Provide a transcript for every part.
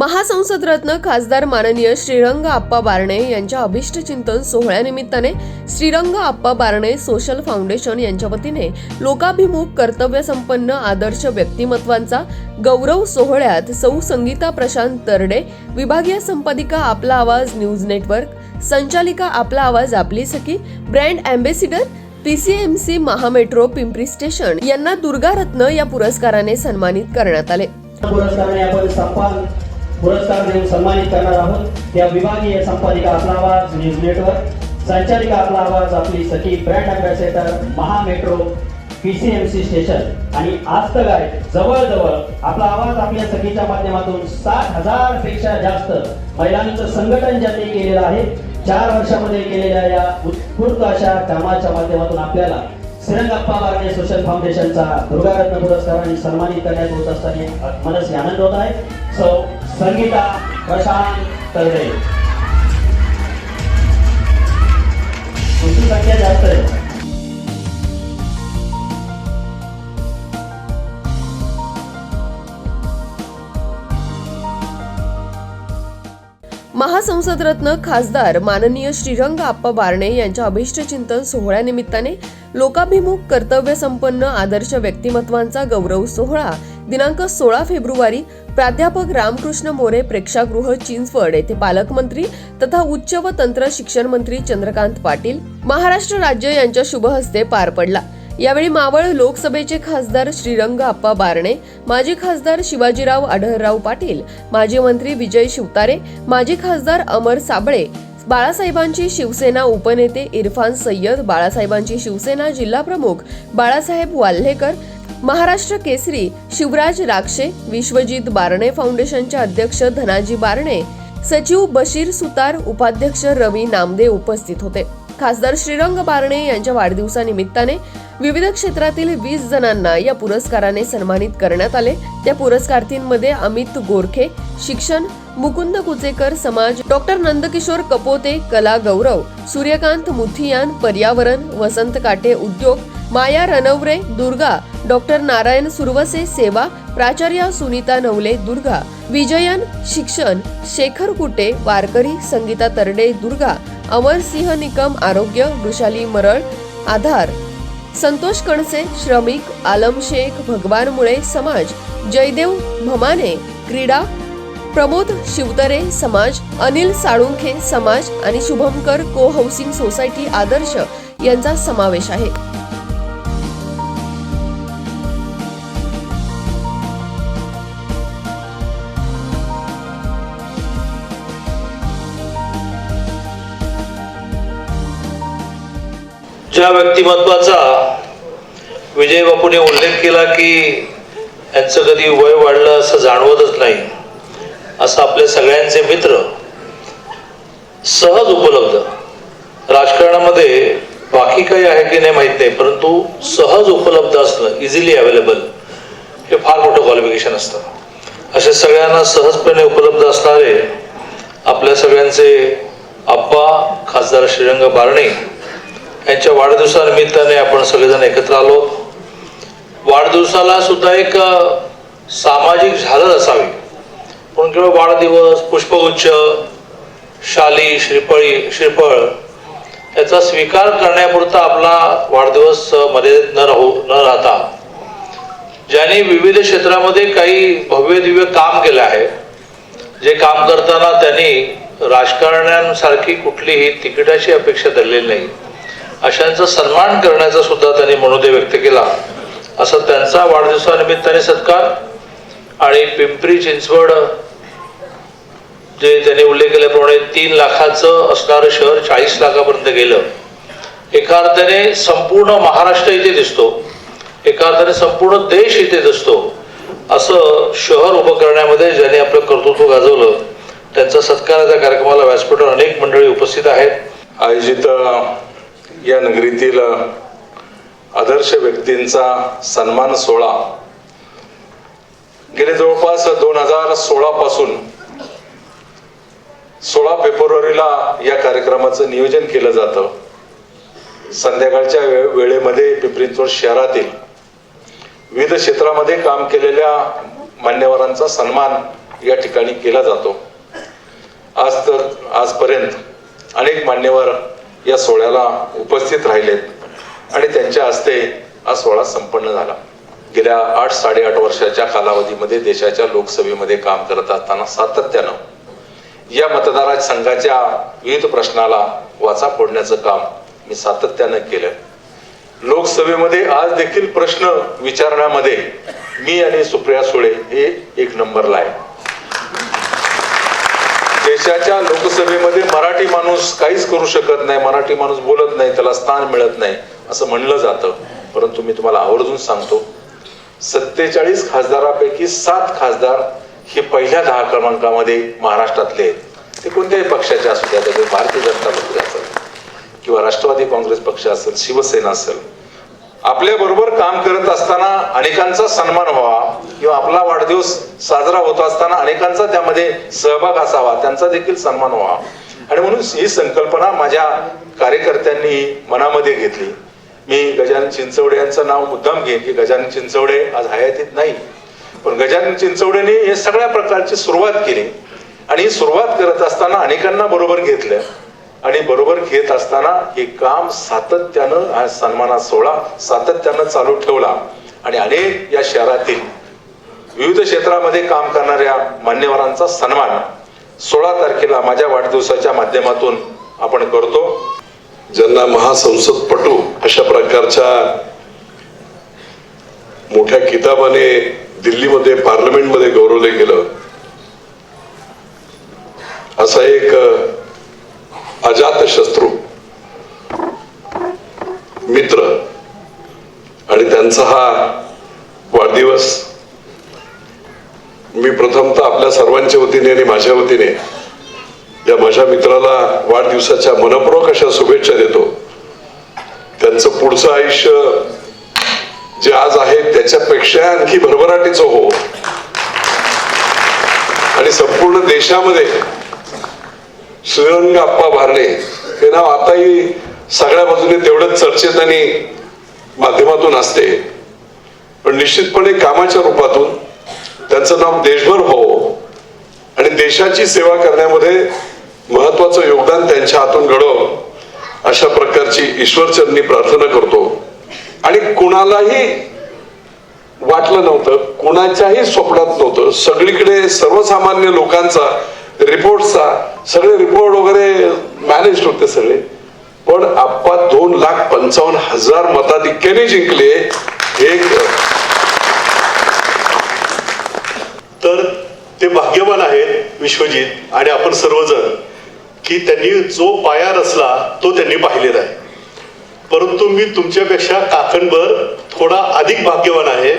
महासंसद रत्न खासदार माननीय श्रीरंग आप्पा बारणे यांच्या अभिष्ट चिंतन सोहळ्यानिमित्ताने श्रीरंग आप्पा बारणे सोशल फाउंडेशन यांच्या वतीने लोकाभिमुख कर्तव्य संपन्न आदर्श व्यक्तिमत्वांचा गौरव सोहळ्यात सौ संगीता प्रशांत तरडे विभागीय संपादिका आपला आवाज न्यूज नेटवर्क संचालिका आपला आवाज आपली सखी brand ambassador PCMC Mahametro Pimpri station यांना दुर्गारत्न या पुरस्काराने सन्मानित करण्यात आले. पुरस्काराने आपण सन्मान पुरस्कार देऊन सन्मानित करणार आहोत. या विभागीय संपादिका आपला आवाज न्यूज नेटवर्क. संचालिका आपला आवाज आपली सखी brand ambassador Mahametro PCMC station. आणि आज तर काय जवळजवळ आपला आवाज आपल्या सखीच्या माध्यमातून सात हजारपेक्षा जास्त महिलांचं संघटन ज्यांनी केलेलं आहे चार वर्षामध्ये केलेल्या या उत्स्फूर्त अशा कामाच्या माध्यमातून आपल्याला श्रीरंगप्पा बारणे सोशल फाउंडेशनचा दुर्गारत्न पुरस्काराने सन्मानित करण्यात होत असताना मनस आनंद होत आहे. सो संगीता प्रशांत तरडे तुमची संख्या जास्त आहे महासंसद रत्न खासदार माननीय श्रीरंग आप्पा बारणे यांच्या अभिष्टचिंतन सोहळ्यानिमित्ताने लोकाभिमुख कर्तव्य संपन्न आदर्श व्यक्तिमत्वांचा गौरव सोहळा दिनांक सोळा फेब्रुवारी प्राध्यापक रामकृष्ण मोरे प्रेक्षागृह चिंचवड येथे पालकमंत्री तथा उच्च व तंत्र शिक्षण मंत्री चंद्रकांत पाटील महाराष्ट्र राज्य यांच्या शुभ हस्ते पार पडला. यावेळी मावळ लोकसभेचे खासदार श्रीरंग आप्पा बारणे माजी खासदार शिवाजीराव आढळराव पाटील माजी मंत्री विजय शिवतारे माजी खासदार अमर साबळे बाळासाहेबांची शिवसेना उपनेते इरफान सय्यद बाळासाहेबांची शिवसेना जिल्हाप्रमुख बाळासाहेब वाल्हेकर महाराष्ट्र केसरी शिवराज राक्षे विश्वजित बारणे फाउंडेशनचे अध्यक्ष धनाजी बारणे सचिव बशीर सुतार उपाध्यक्ष रवी नामदे उपस्थित होते. खासदार श्रीरंग बारणे यांच्या वाढदिवसानिमित्ताने विविध क्षेत्रातील वीस जणांना या पुरस्काराने सन्मानित करण्यात आले. त्या पुरस्कारार्थींमध्ये अमित गोरखे शिक्षण मुकुंद कुचेकर समाज डॉक्टर नंदकिशोर कपोते कला गौरव सूर्यकांत मुथियान पर्यावरण वसंत काटे उद्योग माया रनवरे दुर्गा डॉक्टर नारायण सुरवसे सेवा प्राचार्य सुनीता नवले दुर्गा विजयन शिक्षण शेखर कुटे वारकरी संगीता तरडे दुर्गा अमर सिंह निकम आरोग्य वृषाली मरळ आधार संतोष कणसे श्रमिक आलम शेख भगवान मुळे समाज जयदेव भमाने क्रीडा प्रमोद शिवतरे समाज अनिल साळुंखे समाज आणि शुभमकर को हाऊसिंग सोसायटी आदर्श यांचा समावेश आहे. ज्या व्यक्तिमत्वाचा विजय बापूने उल्लेख केला की यांचं कधी वय वाढलं असं जाणवतच नाही. असं आपले सगळ्यांचे मित्र सहज उपलब्ध. राजकारणामध्ये बाकी काही आहे की नाही माहीत नाही परंतु सहज उपलब्ध असणं इझिली अवेलेबल हे फार मोठं क्वालिफिकेशन असतं. असे सगळ्यांना सहजपणे उपलब्ध असणारे आपल्या सगळ्यांचे आप्पा खासदार श्रीरंग बारणे यांच्या वाढदिवसानिमित्ताने आपण सगळेजण एकत्र आलो. वाढदिवसाला सुद्धा एक सामाजिक झालर असावी. पण केवळ वाढदिवस पुष्पगुच्छ शाली श्रीफळी श्रीफळ याचा स्वीकार करण्यापुरता आपला वाढदिवस मर्यादित न राहू न राहता. ज्यांनी विविध क्षेत्रामध्ये काही भव्य दिव्य काम केलं आहे जे काम करताना त्यांनी राजकारण्यांसारखी कुठलीही तिकिटाची अपेक्षा धरलेली नाही. अशांचा सन्मान करण्याचा सुद्धा त्यांनी मनोदय व्यक्त केला. असं त्यांचा वाढदिवसानिमित्ताने सत्कार आणि पिंपरी चिंचवड जे त्यांनी उल्लेख केल्याप्रमाणे तीन लाखाचं असणारं शहर चाळीस लाखापर्यंत गेलं. एका अर्थाने संपूर्ण महाराष्ट्र इथे दिसतो. एका अर्थाने संपूर्ण देश इथे दिसतो. असं शहर उभं करण्यामध्ये ज्यांनी आपलं कर्तृत्व गाजवलं त्यांचा सत्काराच्या कार्यक्रमाला व्यासपीठावर अनेक मंडळी उपस्थित आहेत. आयोजित या नगरीतील आदर्श व्यक्तींचा सन्मान सोहळा गेले जवळपास दोन हजार सोळा पासून सोळा फेब्रुवारीला या कार्यक्रमाचं नियोजन केलं जातं. संध्याकाळच्या वे- वेळेमध्ये पिंपरी चिंचवड शहरातील विविध क्षेत्रामध्ये काम केलेल्या मान्यवरांचा सन्मान या ठिकाणी केला जातो. आज तर आजपर्यंत अनेक मान्यवर या सोहळ्याला उपस्थित राहिलेत आणि त्यांच्या हस्ते हा सोहळा संपन्न झाला. गेल्या आठ साडेआठ वर्षाच्या कालावधीमध्ये देशाच्या लोकसभेमध्ये काम करत असताना सातत्यानं या मतदार संघाच्या विविध प्रश्नाला वाचा फोडण्याचं काम मी सातत्यानं केलं. लोकसभेमध्ये आज देखील प्रश्न विचारण्यामध्ये मी आणि सुप्रिया सुळे हे एक नंबरला आहे. देशाच्या लोकसभेमध्ये मराठी माणूस काहीच करू शकत नाही मराठी माणूस बोलत नाही त्याला स्थान मिळत नाही असं म्हणलं जातं. परंतु मी तुम्हाला आवर्जून सांगतो सत्तेचाळीस खासदारापैकी सात खासदार हे पहिल्या दहा क्रमांकामध्ये महाराष्ट्रातले आहेत ते कोणत्याही पक्षाचे असू द्या भारतीय जनता पक्ष असेल किंवा राष्ट्रवादी काँग्रेस पक्ष असेल शिवसेना असेल आपल्या बरोबर काम करत असताना अनेकांचा सन्मान व्हावा किंवा आपला वाढदिवस साजरा होत असताना अनेकांचा त्यामध्ये सहभाग असावा त्यांचा देखील सन्मान व्हावा. आणि म्हणून ही संकल्पना माझ्या कार्यकर्त्यांनी मनामध्ये घेतली. मी गजानन चिंचवडे यांचं नाव मुद्दाम घेईन की गजानन चिंचवडे आज हयातीत नाही. पण गजानन चिंचवडेने हे सगळ्या प्रकारची सुरुवात केली. आणि ही सुरुवात करत असताना अनेकांना बरोबर घेतलं. आणि बरोबर घेत असताना हे काम सातत्यानं हा सन्माना सोहळा सातत्यानं चालू ठेवला. आणि अनेक या शहरातील विविध क्षेत्रामध्ये काम करणाऱ्या मान्यवरांचा सन्मान सोळा तारखेला माझ्या वाढदिवसाच्या माध्यमातून आपण करतो. ज्यांना महासंसदपटू अशा प्रकारच्या मोठ्या किताबाने दिल्लीमध्ये पार्लमेंटमध्ये गौरवलं गेलं असा एक अजात शत्रू मित्र आणि त्यांचा हा वाढदिवस मी प्रथमतः आपल्या सर्वांच्या वतीने आणि माझ्या वतीने या माझ्या मित्राला वाढदिवसाच्या मनपूर्वक अशा शुभेच्छा देतो. त्यांचं पुढचं आयुष्य जे आज आहेत त्याच्यापेक्षा आणखी भरभराटीचं हो. आणि संपूर्ण देशामध्ये श्रीरंग आप्पा भारणे हे नाव आताही सगळ्या बाजूने तेवढंच चर्चेत आणि माध्यमातून असते. पण निश्चितपणे कामाच्या रूपातून त्यांचं नाव देशभर हो आणि देशाची सेवा करण्यामध्ये महत्वाचं योगदान त्यांच्या हातून घडव अशा प्रकारची ईश्वरचरणी प्रार्थना करतो. आणि कुणालाही वाटलं नव्हतं कुणाच्याही स्वप्नात नव्हतं. सगळीकडे सर्वसामान्य लोकांचा रिपोर्टचा सगळे रिपोर्ट वगैरे मॅनेज होते सगळे. पण आप्पा दोन लाख पंचावन्न हजार मताधिक्याने जिंकले हे तर ते भाग्यवान आहेत विश्वजित आणि आपण सर्वजण की त्यांनी जो पाया रचला तो त्यांनी पाहिलेला आहे. परंतु मी तुमच्यापेक्षा काकणभर थोडा अधिक भाग्यवान आहे.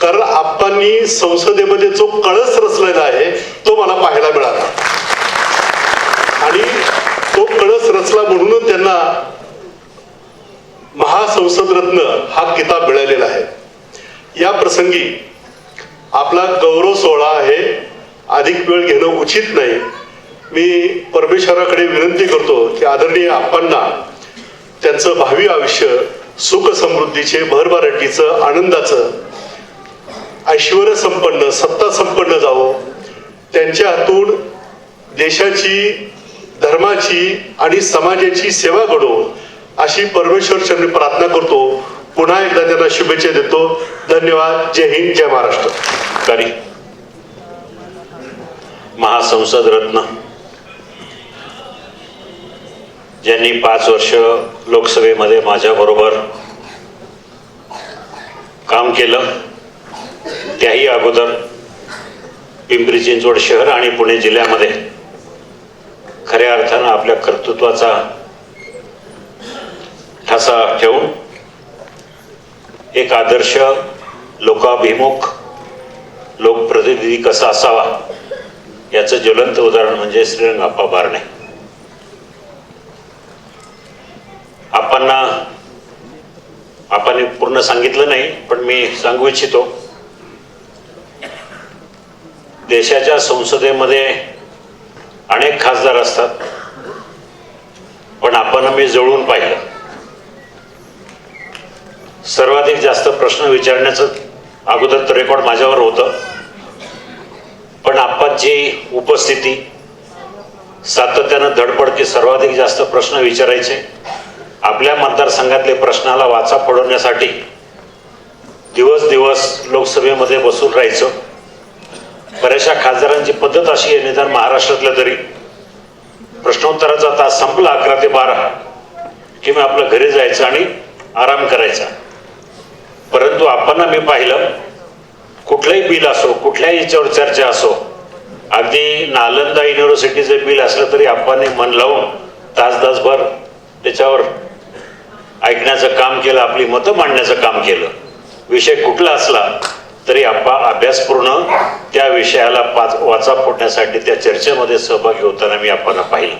कारण आप्पांनी संसदेमध्ये जो कळस रचलेला आहे तो मला पाहायला मिळाला. आणि तो कळस रचला म्हणूनच त्यांना महासंसद रत्न हा किताब मिळालेला आहे. या प्रसंगी आपला गौरव सोहळा आहे. अधिक वेळ घेणं उचित नाही. मी परमेश्वराकडे विनंती करतो की आदरणीय आप्पांना त्यांचं भावी आयुष्य सुख समृद्धीचे भरभराटीचं आनंदाचं ऐश्वर संपन्न सत्ता संपन्न जावं त्यांच्या हातून देशाची धर्माची आणि समाजाची सेवा घडो अशी परमेश्वर चरणी प्रार्थना करतो. पुन्हा एकदा त्यांना शुभेच्छा देतो. धन्यवाद. जय हिंद. जय महाराष्ट्र. महासंसद रत्न. ज्यांनी पाच वर्ष लोकसभेमध्ये माझ्याबरोबर काम केलं त्याही अगोदर पिंपरी चिंचवड शहर आणि पुणे जिल्ह्यामध्ये खऱ्या अर्थानं आपल्या कर्तृत्वाचा ठसा ठेवून एक आदर्श लोकाभिमुख लोकप्रतिनिधी कसा असावा याचं ज्वलंत उदाहरण म्हणजे श्रीरंगाप्पा बारणे. आपण आपण पूर्ण सांगितलं नाही पण मी सांगू इच्छितो. देशाच्या संसदेमध्ये अनेक खासदार असतात पण आपण मी जवळून पाहिलं. सर्वाधिक जास्त प्रश्न विचारण्याचं अगोदर तर रेकॉर्ड माझ्यावर होतं. पण पण जी उपस्थिती सातत्यानं धडपड की सर्वाधिक जास्त प्रश्न विचारायचे आपल्या मतदारसंघातले प्रश्नाला वाचा फोडवण्यासाठी दिवस दिवस लोकसभेमध्ये बसून राहायचं. बऱ्याचशा खासदारांची पद्धत अशी आहे निदान महाराष्ट्रातल्या तरी. प्रश्नोत्तराचा तास संपला अकरा ते बारा. की मी आपलं घरी जायचं आणि आराम करायचा. परंतु आपण मी पाहिलं कुठलंही बिल असो कुठल्याही याच्यावर चर्चा असो अगदी नालंदा युनिव्हर्सिटीचं बिल असलं तरी आपण मन लावून तास तासभर त्याच्यावर ऐकण्याचं काम केलं आपली मतं मांडण्याचं काम केलं. विषय कुठला असला तरी आप्पा अभ्यासपूर्ण त्या विषयाला पाच वाचा फोडण्यासाठी त्या चर्चेमध्ये सहभागी होताना मी आपण पाहिलं.